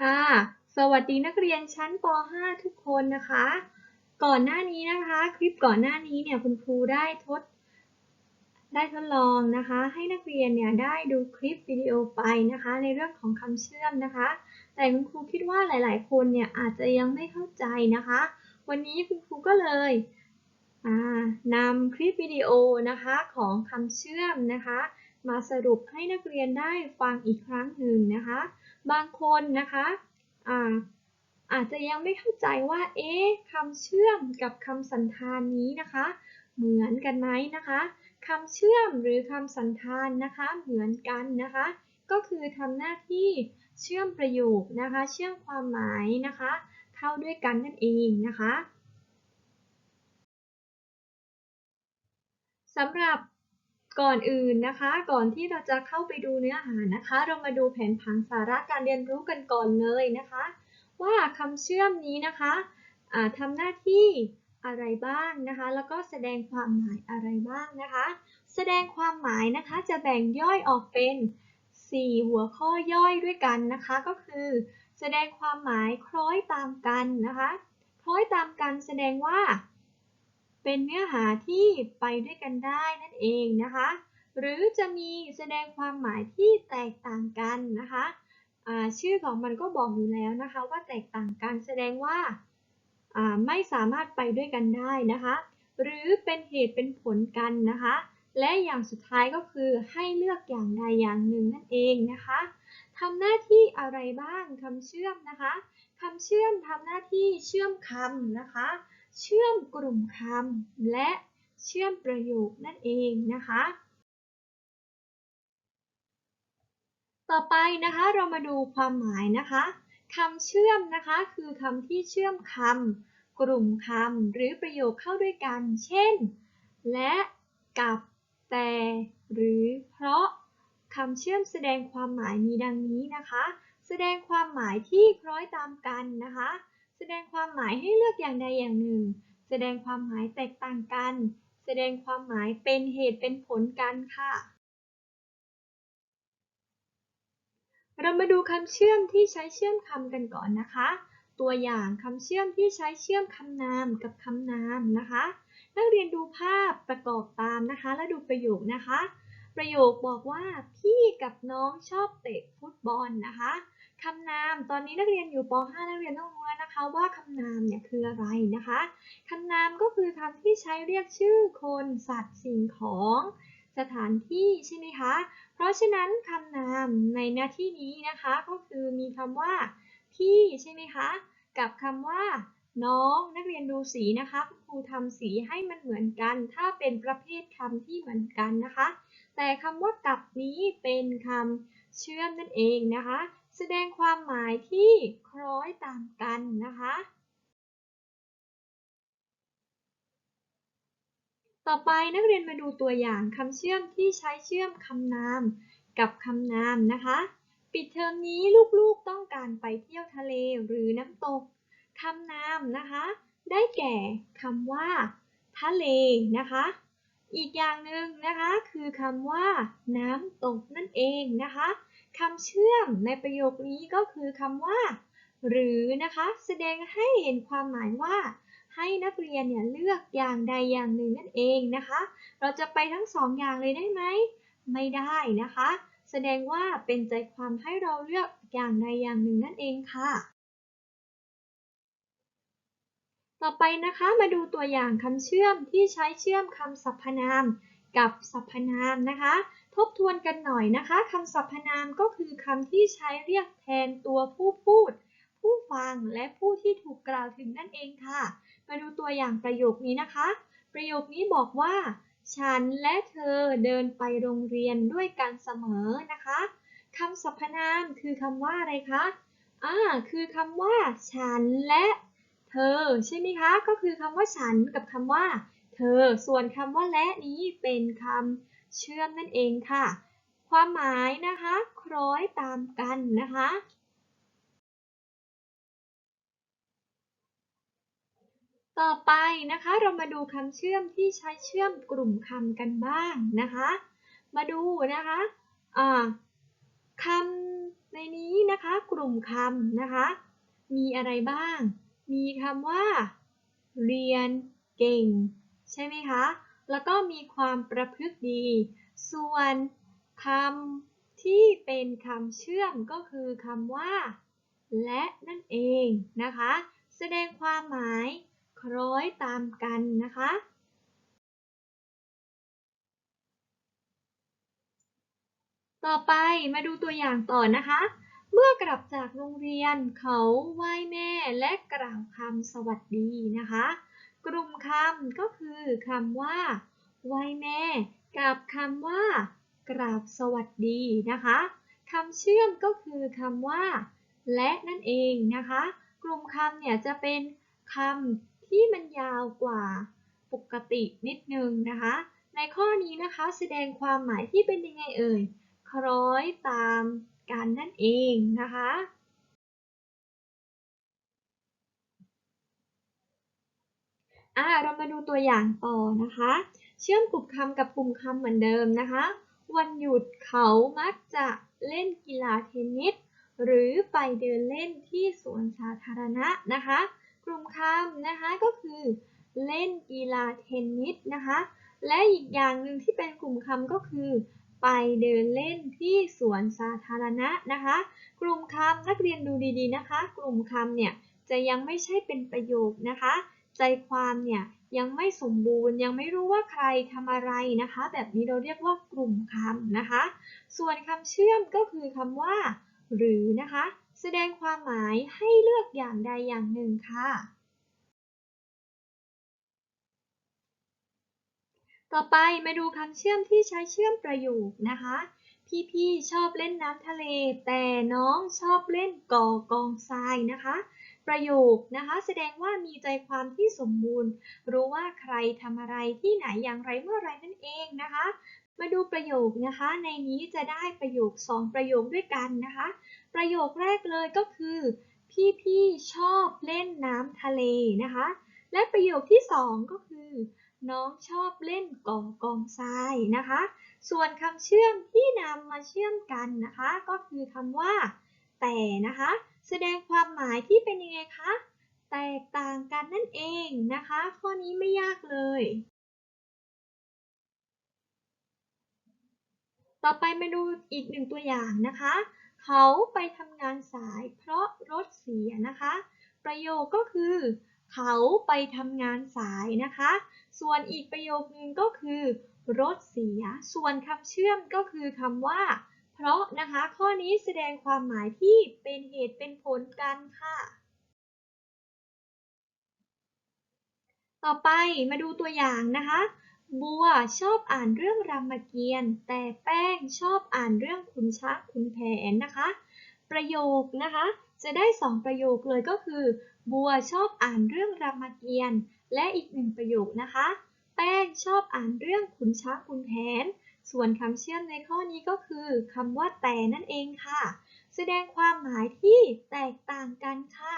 ค่ะ สวัสดีนักเรียนชั้นป .5 ทุกคนนะคะ ก่อนหน้านี้นะคะ คลิปก่อนหน้านี้เนี่ยคุณครูได้ทด ได้ทดลองนะคะ ให้นักเรียนเนี่ยได้ดูคลิปวิดีโอไปนะคะ ในเรื่องของคำเชื่อมนะคะ แต่คุณครูคิดว่าหลาย ๆ คนเนี่ยอาจจะยังไม่เข้าใจนะคะ วันนี้คุณครูก็เลยอ่านำคลิปวิดีโอนะคะของคำเชื่อมนะคะ มาสรุปให้นักเรียนได้ฟังอีกครั้งหนึ่งนะคะ บางคนนะคะอ่าอาจจะยังไม่เข้าใจว่า เอ๊ะคำเชื่อมกับคำสันธานนี้นะคะ เหมือนกันไหมนะคะคำเชื่อมหรือคำสันธานนะคะ เหมือนกันนะคะ ก็คือทำหน้าที่เชื่อมประโยคนะคะ เชื่อมความหมายนะคะ เข้าด้วยกันนั่นเองนะคะสำหรับ ก่อนอื่นนะคะ ก่อนที่เราจะเข้าไปดูเนื้อหานะคะ เรามาดูแผนผังสาระการเรียนรู้กันก่อนเลยนะคะ ว่าคำเชื่อมนี้นะคะทำหน้าที่อะไรบ้างนะคะ แล้วก็แสดงความหมายอะไรบ้างนะคะ แสดงความหมายนะคะจะแบ่งย่อยออกเป็น 4 หัวข้อย่อยด้วยกันนะคะ ก็คือ แสดงความหมายคล้อยตามกันนะคะ คล้อยตามกันแสดงว่า เป็นเนื้อหาที่ไปด้วยกันได้นั่นเองนะคะ หรือจะมีแสดงความหมายที่แตกต่างกันนะคะชื่อของมันก็บอกอยู่แล้วนะคะ ว่าแตกต่างกันแสดงว่าไม่สามารถไปด้วยกันได้นะคะ หรือเป็นเหตุเป็นผลกันนะคะ และอย่างสุดท้ายก็คือให้เลือกอย่างใดอย่างหนึ่งนั่นเองนะคะทำหน้าที่อะไรบ้างคำเชื่อมนะคะคำเชื่อมทำหน้าที่เชื่อมคำนะคะ เชื่อมกลุ่มคำและเชื่อมประโยคนั่นเองนะคะ ต่อไปนะคะเรามาดูความหมายนะคะคำเชื่อมนะคะคือคำที่เชื่อมคำกลุ่มคำหรือประโยคเข้าด้วยกัน เช่น และกับแต่หรือเพราะคำเชื่อมแสดงความหมายมีดังนี้นะคะ แสดงความหมายที่คล้อยตามกันนะคะ ดงความหมายให้เลือกอย่างใดอย่างหนึ่ง แสดงความหมายแตกต่างกัน แสดงความหมายเป็นเหตุเป็นผลกันค่ะ เรามาดูคำเชื่อมที่ใช้เชื่อมคำกันก่อนนะคะ ตัวอย่างคำเชื่อมที่ใช้เชื่อมคำนามกับคำนามนะคะ นักเรียนดูภาพประกอบตามนะคะ และดูประโยคนะคะ ประโยคบอกว่าพี่กับน้องชอบเตะฟุตบอลนะคะ คำนามตอนนี้นักเรียนอยู่ป .5 นักเรียนต้องรู้แล้วนะคะว่าคำนามเนี่ยคืออะไรนะคะคำนามก็คือคำที่ใช้เรียกชื่อคนสัตว์สิ่งของสถานที่ใช่ไหมคะ เพราะฉะนั้นคำนามในหน้าที่นี้นะคะก็คือมีคำว่าพี่ใช่ไหมคะ กับคำว่า น้องนักเรียนดูสีนะคะครูทำสีให้มันเหมือนกัน ถ้าเป็นประเภทคำที่เหมือนกันนะคะ แต่คำว่ากับนี้เป็นคำเชื่อมนั่นเองนะคะ แสดงความหมายที่คล้อยตามกันนะคะ ต่อไปนักเรียนมาดูตัวอย่างคำเชื่อมที่ใช้เชื่อมคำนามกับคำนามนะคะ ปิดเทอมนี้ลูกๆต้องการไปเที่ยวทะเลหรือน้ำตกคำนามนะคะ ได้แก่คำว่า ทะเลนะคะ อีกอย่างหนึ่งนะคะคือคำว่า น้ำตกนั่นเองนะคะ คำเชื่อมในประโยคนี้ก็คือคำว่า หรือนะคะ แสดงให้เห็นความหมายว่า ให้นักเรียนเนี่ยเลือกอย่างใดอย่างหนึ่งนั่นเองนะคะ เราจะไปทั้งสองอย่างเลยได้ไหม ไม่ได้นะคะ แสดงว่าเป็นใจความให้เราเลือกอย่างใดอย่างหนึ่งนั่นเองค่ะ ต่อไปนะคะมาดูตัวอย่างคำเชื่อมที่ใช้เชื่อมคำสรรพนามกับสรรพนามนะคะ ทบทวนกันหน่อยนะคะคำสรรพนามก็คือคำที่ใช้เรียกแทนตัวผู้พูด ผู้ฟังและผู้ที่ถูกกล่าวถึงนั่นเองค่ะ มาดูตัวอย่างประโยคนี้นะคะ ประโยคนี้บอกว่า ฉันและเธอเดินไปโรงเรียนด้วยกันเสมอนะคะคำสรรพนามคือคำว่าอะไรคะอ่าคือคำว่า ฉันและเธอใช่ไหมคะ ก็คือคำว่าฉันกับคำว่า เธอ ส่วนคำว่าและนี้เป็นคำ เชื่อมนั่นเองค่ะ ความหมายนะคะ คล้อยตามกันนะคะ ต่อไปนะคะเรามาดูคำเชื่อมที่ใช้เชื่อมกลุ่มคำกันบ้างนะคะ มาดูนะคะคำในนี้นะคะกลุ่มลุ่มคำนะคะ มีอะไรบ้าง มีคำว่า เรียนเก่ง ใช่ไหมคะ แล้วก็มีความประพฤติดี ส่วนคำที่เป็นคำเชื่อมก็คือคำว่า และนั่นเองนะคะ แสดงความหมายคล้อยตามกันนะคะ ต่อไปมาดูตัวอย่างต่อนะคะ เมื่อกลับจากโรงเรียนเขาไหว้แม่และกล่าวคำสวัสดีนะคะ กลุ่มคำก็คือคำว่าไวแม่กับคำว่ากราบสวัสดีนะคะคำเชื่อมก็คือคำว่า และนั่นเองนะคะ กลุ่มคำเนี่ยจะเป็นคำที่มันยาวกว่าปกตินิดนึงนะคะ ในข้อนี้นะคะแสดงความหมายที่เป็นยังไงเอ่ย คล้อยตามกันนั่นเองนะคะ อ่าเรามาดูตัวอย่างต่อนะคะ เชื่อมกลุ่มคำกับกลุ่มคำเหมือนเดิมนะคะ วันหยุดเขามักจะเล่นกีฬาเทนนิสหรือไปเดินเล่นที่สวนสาธารณะนะคะ กลุ่มคำนะคะก็คือเล่นกีฬาเทนนิสนะคะ และอีกอย่างหนึ่งที่เป็นกลุ่มคำก็คือ ไปเดินเล่นที่สวนสาธารณะนะคะ กลุ่มคำนักเรียนดูดีๆนะคะ กลุ่มคำเนี่ยจะยังไม่ใช่เป็นประโยคนะคะ ใจความเนี่ยยังไม่สมบูรณ์ยังไม่รู้ว่าใครทำอะไรนะคะ แบบนี้เราเรียกว่ากลุ่มคำนะคะ ส่วนคำเชื่อมก็คือคำว่า หรือนะคะ แสดงความหมายให้เลือกอย่างใดอย่างหนึ่งค่ะ ต่อไปมาดูคำเชื่อมที่ใช้เชื่อมประโยคนะคะ พี่ๆชอบเล่นน้ำทะเล แต่น้องชอบเล่นก่อกองทรายนะคะ ประโยคนะคะแสดงว่ามีใจความที่สมบูรณ์ รู้ว่าใครทำอะไรที่ไหนอย่างไรเมื่อไรนั่นเองนะคะ มาดูประโยคนะคะ ในนี้จะได้ประโยค 2 ประโยคด้วยกันนะคะ ประโยคแรกเลยก็คือ พี่ๆชอบเล่นน้ำทะเลนะคะ และประโยคที่ 2 ก็คือ น้องชอบเล่นก่อกองทรายนะคะ ส่วนคำเชื่อมที่นำมาเชื่อมกันนะคะ ก็คือคำว่า แต่นะคะ แสดงความหมายที่เป็นยังไงคะ แตกต่างกันนั่นเองนะคะ ข้อนี้ไม่ยากเลย ต่อไปมาดูอีกหนึ่งตัวอย่างนะคะ เขาไปทำงานสายเพราะรถเสียนะคะ ประโยคก็คือ เขาไปทำงานสายนะคะ ส่วนอีกประโยคนึงก็คือ รถเสีย ส่วนคำเชื่อมก็คือคำว่า เพราะนะคะ ข้อนี้แสดงความหมายที่เป็นเหตุเป็นผลกันค่ะ ต่อไปมาดูตัวอย่างนะคะบัวชอบอ่านเรื่องรามเกียรติ์แต่แป้งชอบอ่านเรื่องขุนช้างขุนแผนนะคะ ประโยคนะคะ จะได้สองประโยคเลยก็คือ บัวชอบอ่านเรื่องรามเกียรติ์และอีกหนึ่งประโยคนะคะ แป้งชอบอ่านเรื่องขุนช้างขุนแผน ส่วนคำเชื่อมในข้อนี้ก็คือคำว่าแต่นั่นเองค่ะ แสดงความหมายที่แตกต่างกันค่ะ